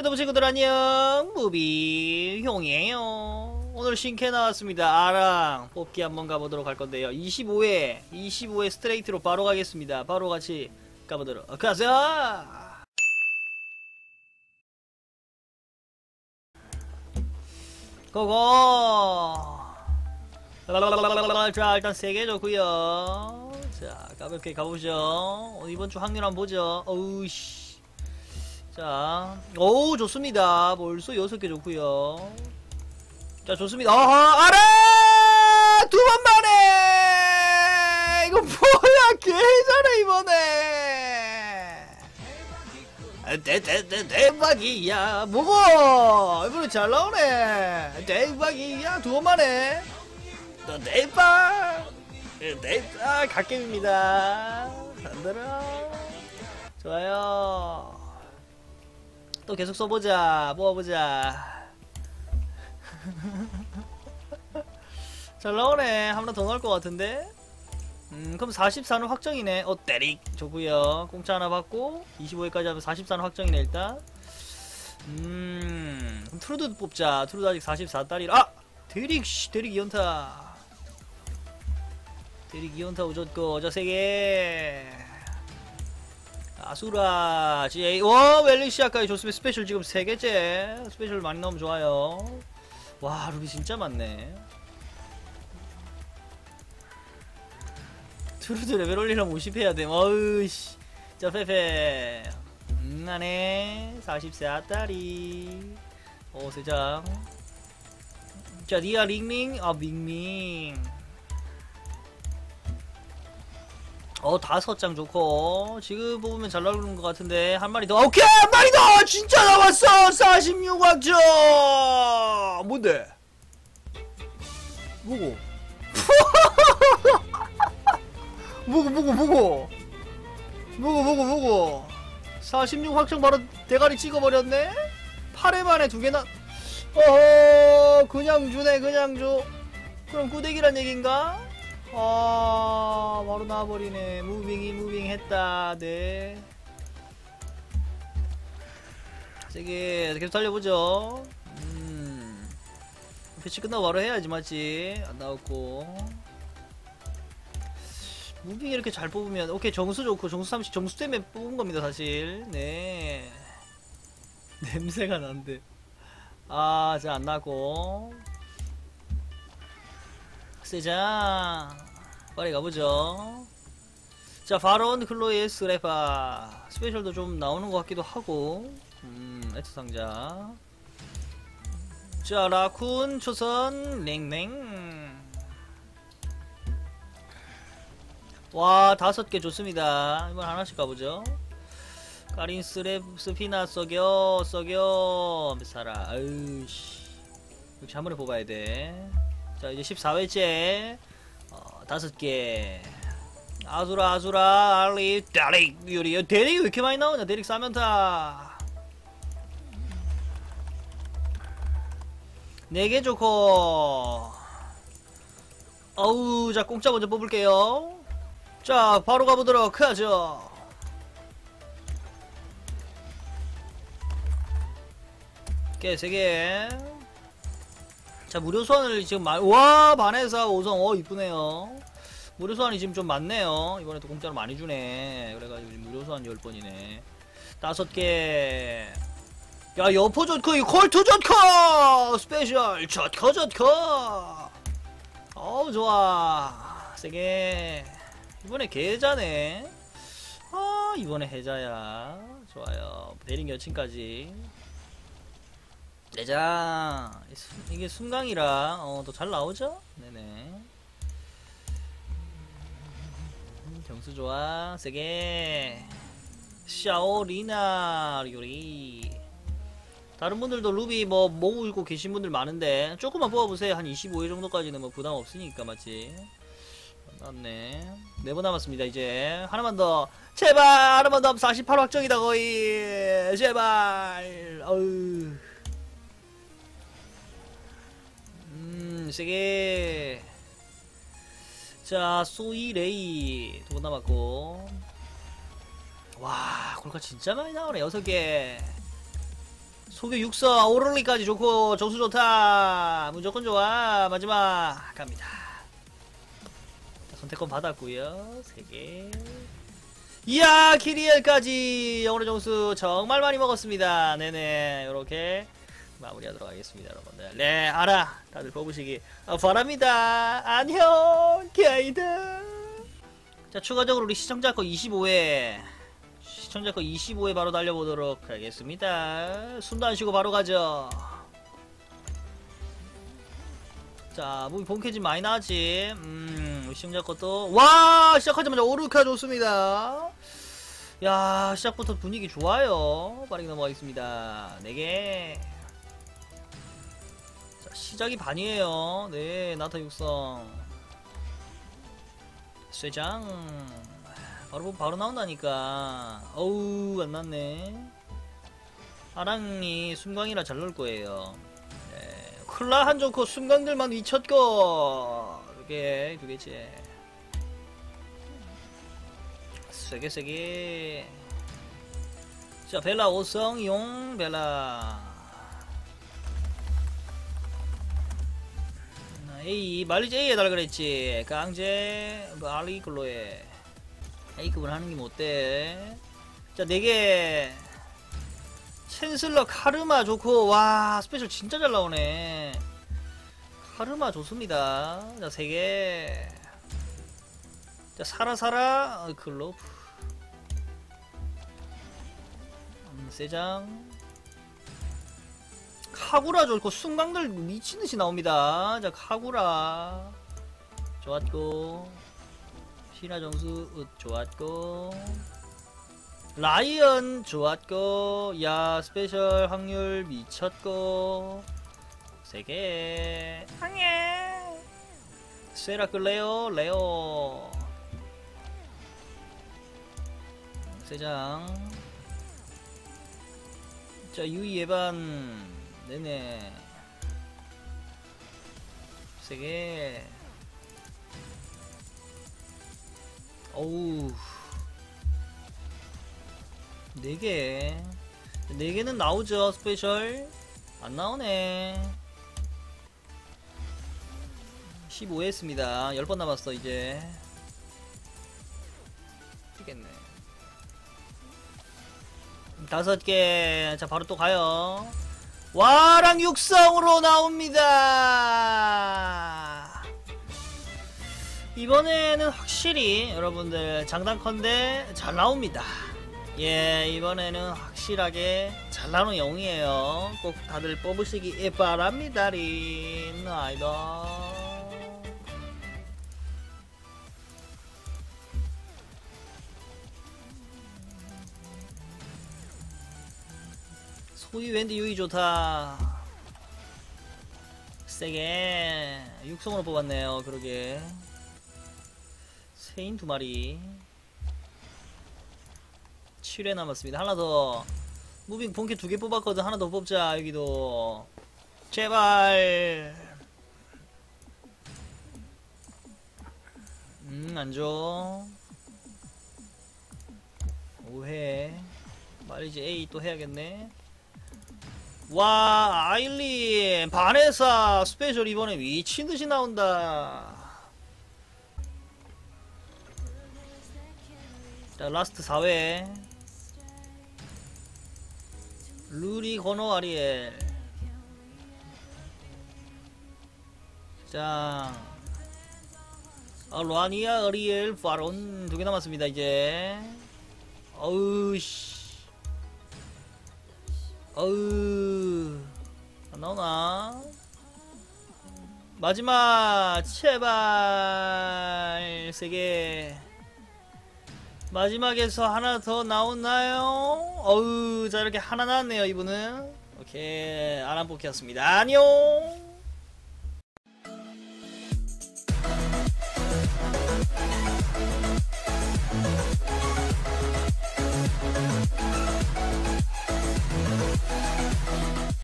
여러분 친구들 안녕. 무비 형이에요. 오늘 신캐 나왔습니다. 아랑 뽑기 한번 가보도록 할 건데요. 25회 25회 스트레이트로 바로 가겠습니다. 바로 같이 가보도록. 가자! 고고! 자 일단 3개 좋구요. 자 가볍게 가보죠. 어, 이번 주 확률 한번 보죠. 어우씨 자, 오 좋습니다. 벌써 여섯 개 좋고요. 자, 좋습니다. 아하, 알아! 두 번 만에! 이거 뭐야, 개잘해, 이번에! 아, 대, 대, 대, 대박이야. 뭐고? 이번에 잘 나오네. 대박이야. 두 번 만에. 또 대박! 대박! 갓겜입니다. 만들어. 좋아요. 또 계속 써보자 모아보자. 잘 나오네. 한번더 넣을 것 같은데? 음 그럼 44는 확정이네. 어 때릭. 좋구요. 공짜 하나 받고 25회까지 하면 44는 확정이네 일단. 음 그럼 트루드 뽑자. 트루드 아직 44달이라. 아! 데릭 씨 데릭 이연타. 데릭 이연타 오졌고 어저 세개 아수라 GA 와 웰리시아까지 좋습니다. 스페셜 지금 3개째. 스페셜 많이 나오면 좋아요. 와 루비 진짜 많네. 트루드 레벨 올리려면 50 해야 돼. 어으씨. 자 페페. 음 안에 44달이 오 세장. 자 니아 링링. 아 밍밍 어 다섯 장 좋고. 지금 뽑으면 잘 나오는 것 같은데 한 마리 더. 오케이! 한 마리 더! 진짜 나왔어! 46왕점! 뭔데? 뭐고. 뭐고 뭐고 뭐고. 뭐고 뭐고 뭐고. 46 확정 바로 대가리 찍어버렸네? 8회 만에 두 개나. 어허 그냥 주네 그냥 줘. 그럼 꾸대기란 얘긴가? 아 바로 나와버리네. 무빙이 무빙 했다. 네. 세게 계속 달려보죠. 음. 패치 끝나고 바로 해야지 맞지? 안 나왔고. 무빙 이렇게 잘 뽑으면 오케이 정수 좋고 정수 30 정수 때문에 뽑은 겁니다 사실. 네. 냄새가 난데 아자 안 나고 세자. 빨리 가보죠. 자 바론 클로이 스레파. 스페셜도 좀 나오는 것 같기도 하고. 음 에트 상자. 자 라쿤 초선 랭랭. 와 다섯 개 좋습니다. 이번 하나씩 가보죠. 까린 스랩 스피나 썩여 썩여. 메사라. 아유씨. 역시 한 번에 뽑아야 돼 자 이제 14회째 어, 다섯 개. 아수라 아수라 알리 데릭 유리. 데릭이 왜 이렇게 많이 나오냐? 데릭 사면타 네개 좋고. 어우 자 공짜 먼저 뽑을게요. 자 바로 가보도록 하죠. 개 세개 자 무료 소환을 지금 마, 와 반에서 5성 어 이쁘네요 무료 소환이 지금 좀 많네요 이번에도 공짜로 많이 주네 그래가지고 무료 소환 10번이네 다섯 개 야, 여포 젖커, 콜트 젖커! 스페셜, 젖커, 젖커! 어우, 좋아. 세게. 이번에 계좌네. 아, 이번에 해자야. 좋아요. 대링 여친까지. 내장. 이게 순강이라, 어, 더 잘 나오죠? 네네. 경수 좋아. 세게. 샤오리나, 요리. 다른 분들도 루비 뭐 모으고 계신 분들 많은데 조금만 뽑아보세요 한 25회 정도까지는 뭐 부담 없으니까 맞지 맞네 네 번 남았습니다 이제 하나만 더 제발 하나만 더 48 확정이다 거의 제발 어우 세게 자 소이레이 두 번 남았고. 와 골카 진짜 많이 나오네 6개. 소교 육성 오를리까지 좋고 점수 좋다. 무조건 좋아. 마지막 갑니다. 자, 선택권 받았고요 3개. 이야 키리엘까지 영어로 점수 정말 많이 먹었습니다. 네네 요렇게 마무리하도록 하겠습니다 여러분들. 네 알아. 다들 뽑으시기 바랍니다. 안녕 게이드. 자 추가적으로 우리 시청자 거 25회 시청자 거 25회 바로 달려보도록 하겠습니다. 숨도 안 쉬고 바로 가죠. 자 무기 본캐진 많이 나왔지? 음 시청자 것도 와 시작하자마자 오르카 좋습니다. 야 시작부터 분위기 좋아요. 빠르게 넘어가겠습니다. 4개. 자 시작이 반이에요. 네 나타 육성. 쇠장. 바로 바로 나온다니까. 어우 안 났네. 아랑이 순광이라 잘 넣을 거예요. 네. 클라 한 좋고 순광들만 미쳤고. 두개 두개째. 세게 세게. 자 벨라 오성 용 벨라 A 말리지 A 해달라 그랬지. 강제 뭐 알리 글로에. A급을 하는 게 못돼 자 4개. 챈슬러 카르마 좋고. 와 스페셜 진짜 잘 나오네. 카르마 좋습니다. 자 3개. 자 사라사라. 어, 글로브. 음, 세장 카구라 좋고 순강들 미친듯이 나옵니다. 자 카구라. 좋았고. 신화 정수 으, 좋았고. 라이언 좋았고. 야 스페셜 확률 미쳤고. 세개 항해. 세라클 레오 레오. 세장. 자 유이 예반 네네. 세개 어우. 4개. 4개는 나오죠 스페셜. 안 나오네. 15회 했습니다. 10번 남았어 이제. 뛰겠네. 다섯 개. 자, 바로 또 가요. 와랑 육성으로 나옵니다. 이번에는 확실히 여러분들 장단컨대 잘 나옵니다. 예, 이번에는 확실하게 잘 나오는 영이에요. 꼭 다들 뽑으시기 바랍니다. 린 아이돌. 소위 웬디 유이 좋다. 세게 육성으로 뽑았네요. 그러게. 세인 두 마리. 7회 남았습니다. 하나 더. 무빙 본캐 두 개 뽑았거든. 하나 더 뽑자. 여기도. 제발. 음, 안 줘. 5회. 말이지 A 또 해야겠네. 와 아일린 바네사 스페셜 이번에 미친듯이 나온다. 자 라스트 4회. 루리 건호 아리엘 자 아, 루아니아 아리엘 파론 두 개 남았습니다 이제. 어우씨 어으 안 나오나? 마지막 제발 세개 마지막에서 하나 더 나오나요? 어우 자 이렇게 하나 나왔네요 이분은. 오케이 아람 뽑기였습니다. 안녕